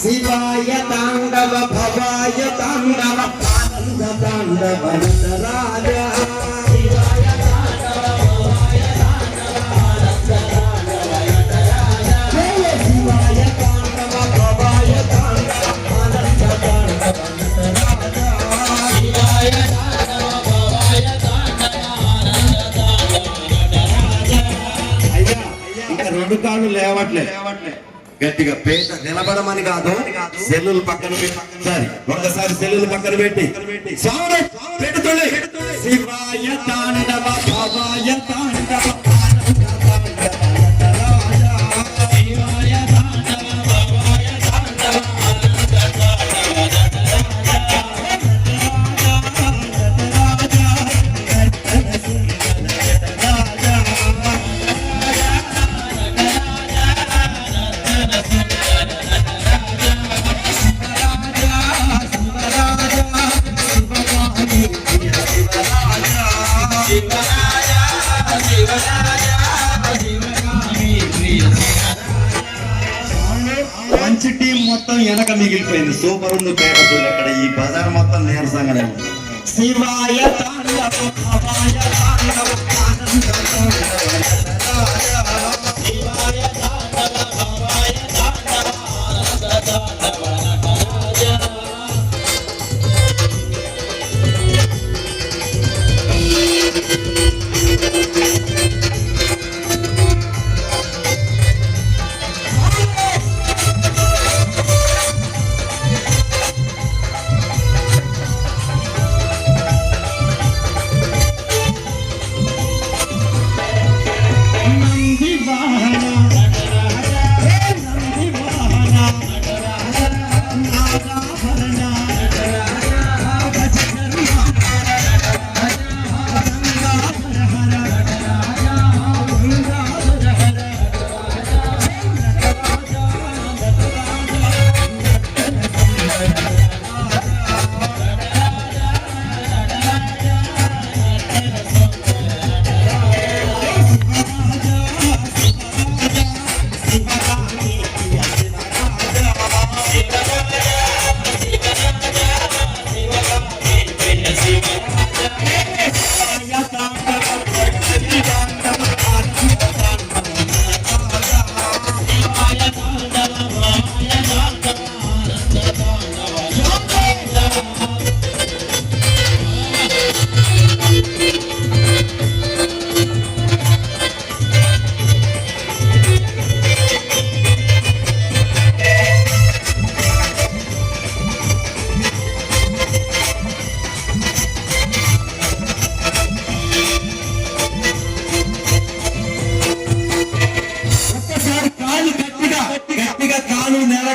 శివాయ తాండవ భవాయ తాండవ ఆనంద తాండవ రాజా రెండు కాళ్ళు లేవట్లే. గట్టిగా పేట నిలబడమని కాదు సెల్లులు పక్కన పెట్టి సరే ఒకసారి సెల్లులు పక్కన పెట్టి పెట్టి శివాయ తాండవ భవాయ తాండవ. మంచి టీం మొత్తం వెనక మిగిలిపోయింది. సూపర్ ఉంది పేట చూడు ఇక్కడ ఈ బజార్ మొత్తం నీరసంగానే ఉంది. శివాయ తాండవ భవాయ తాండవ ఆనంద.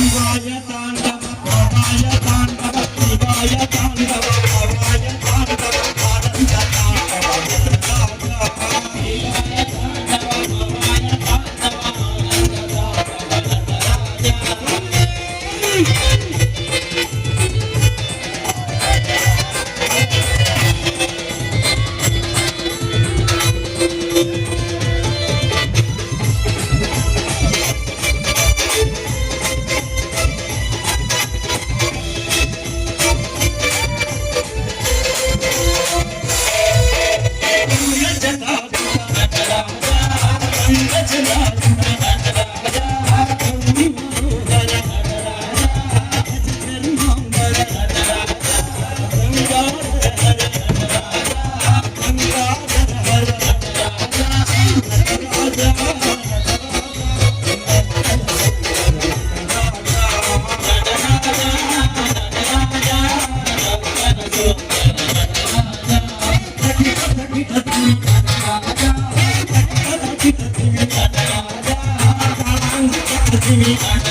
Ryan. Thank you.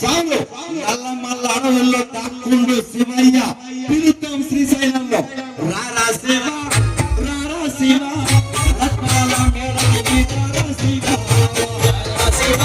Song Nallamala అడవుల్లో దాక్కుండు శివయ్య పిలుతాం శ్రీశైలంలో రారా శివ రారా శివ రత్నాల మేడ శివ శివ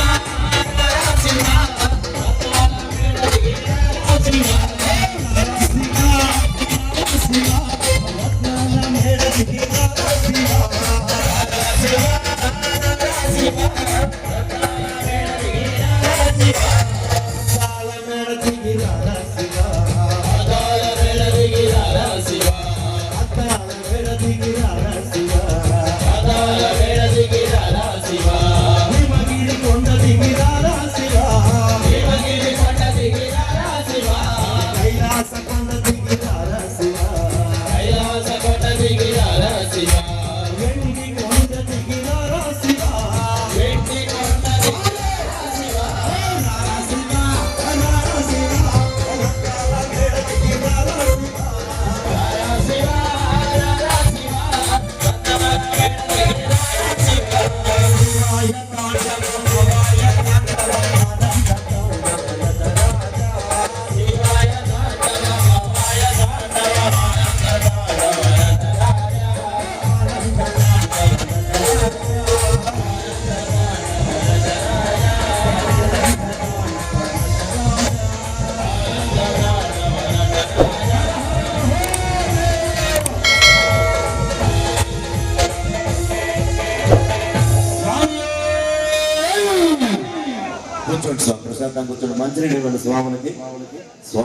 కూర్చోండి మంచినీళ్ళు ఇవ్వండి స్వాములకి. స్వామి